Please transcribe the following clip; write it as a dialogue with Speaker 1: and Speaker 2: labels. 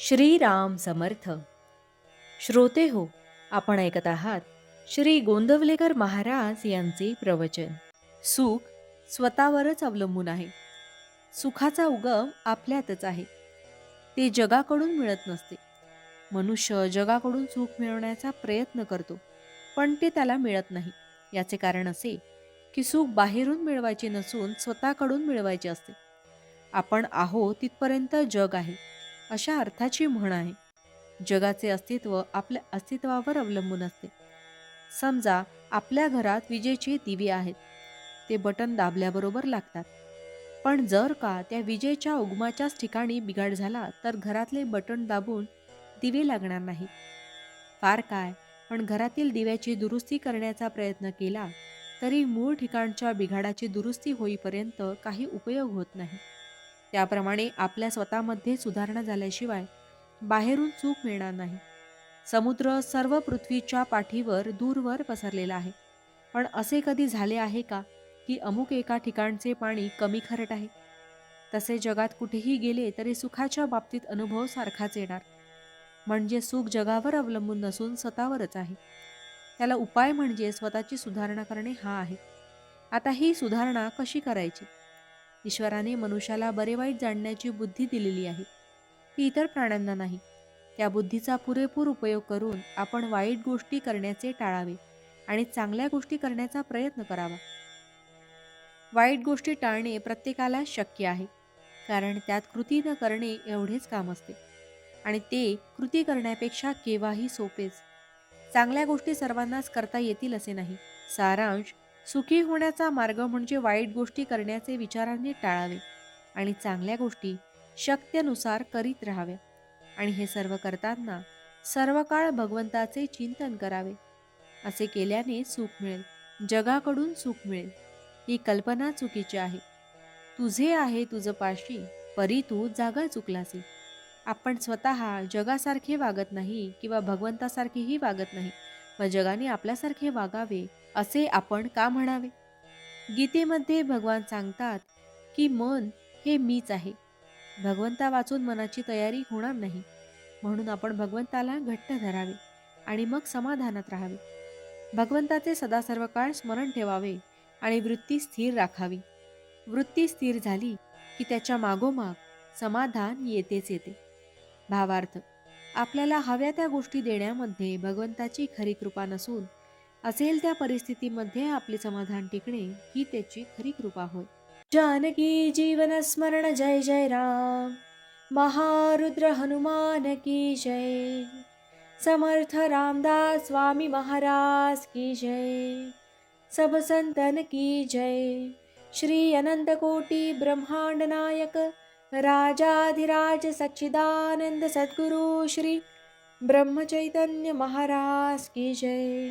Speaker 1: श्रीराम समर्थ. श्रोते हो आपण ऐकत आहात श्री गोंदवलेकर महाराज यांचे प्रवचन. सुख स्वतःवरच अवलंबून आहे. सुखाचा उगम आपल्यातच आहे. ते जगाकडून मिळत नसते. मनुष्य जगाकडून सुख मिळवण्याचा प्रयत्न करतो पण ते त्याला मिळत नाही. याचे कारण असे की सुख बाहेरून मिळवायचे नसून स्वतःकडून मिळवायचे असते. आपण आहो तिथपर्यंत जग आहे. अशा अर्थाची म्हण आहे. जगाचे अस्तित्व आपल्या अस्तित्वावर अवलंबून असते. समजा आपल्या घरात विजेचे दिवे आहेत. ते बटन दाबल्याबरोबर लागतात. पण जर का त्या विजेच्या उगमाच्याच ठिकाणी बिघाड झाला तर घरातले बटन दाबून दिवे लागणार नाही. फार काय पण घरातील दिव्याची दुरुस्ती करण्याचा प्रयत्न केला तरी मूळ ठिकाणच्या बिघाडाची दुरुस्ती होईपर्यंत काही उपयोग होत नाही. त्याप्रमाणे आपल्या स्वतःमध्ये सुधारणा झाल्याशिवाय बाहेरून चूक मिळणार नाही. समुद्र सर्व पृथ्वीच्या पाठीवर दूरवर पसरलेला आहे. पण असे कधी झाले आहे का की अमुक एका ठिकाणचे पाणी कमी खरट आहे? तसे जगात कुठेही गेले तरी सुखाच्या बाबतीत अनुभव सारखाच येणार. म्हणजे सुख जगावर अवलंबून नसून स्वतःवरच आहे. त्याला उपाय म्हणजे स्वतःची सुधारणा करणे हा आहे. आता ही सुधारणा कशी करायची? ईश्वराने मनुष्याला बरे वाईट जाणण्याची बुद्धी दिलेली आहे. ती इतर प्राण्यांना नाही. त्या बुद्धीचा पुरेपूर उपयोग करून आपण वाईट गोष्टी करण्याचे टाळावे आणि चांगल्या गोष्टी करण्याचा प्रयत्न करावा. वाईट गोष्टी टाळणे प्रत्येकाला शक्य आहे कारण त्यात कृती न करणे एवढेच काम असते. आणि ते कृती करण्यापेक्षा केव्हाही सोपेच. चांगल्या गोष्टी सर्वांनाच करता येतील असे नाही. सारांश सुखी होण्याचा मार्ग म्हणजे वाईट गोष्टी करण्याचे विचारांनी टाळावे आणि चांगल्या गोष्टी शक्यनुसार करीत राहाव्या आणि हे सर्व करताना सर्व काळ भगवंताचे चिंतन करावे. असे केल्याने सुख मिळेल. जगाकडून सुख मिळेल. ही कल्पना चुकीची आहे. तुझे आहे तुझं पाशी परी तू जागा चुकलासी. आपण स्वतः जगासारखे वागत नाही किंवा भगवंतासारखेही वागत नाही. व जगाने आपल्यासारखे वागावे असे आपण का म्हणावे? गीतेमध्ये भगवान सांगतात की मन हे मीच आहे. भगवंता वाचून मनाची तयारी होणार नाही. म्हणून आपण भगवंताला घट्ट धरावे आणि मग समाधानात राहावे. भगवंताचे सदा सर्व काळ स्मरण ठेवावे आणि वृत्ती स्थिर राखावी. वृत्ती स्थिर झाली की त्याच्या मागोमाग समाधान येतेच येते. भावार्थ आपल्याला हव्या त्या गोष्टी देण्यामध्ये भगवंताची खरी कृपा नसून असेल त्या परिस्थितीमध्ये आपले समाधान टिकणे ही त्याची खरी कृपा होय. जानकी जीवन स्मरण जय जय राम. महारुद्र हनुमान की जय. समर्थ रामदास स्वामी महाराज की जय. सब संतन की जय. श्री अनंत कोटी ब्रह्मांड नायक. राजाधिराज सच्चिदानंद सद्गुरु श्री ब्रह्मचैतन्य महाराज की जय.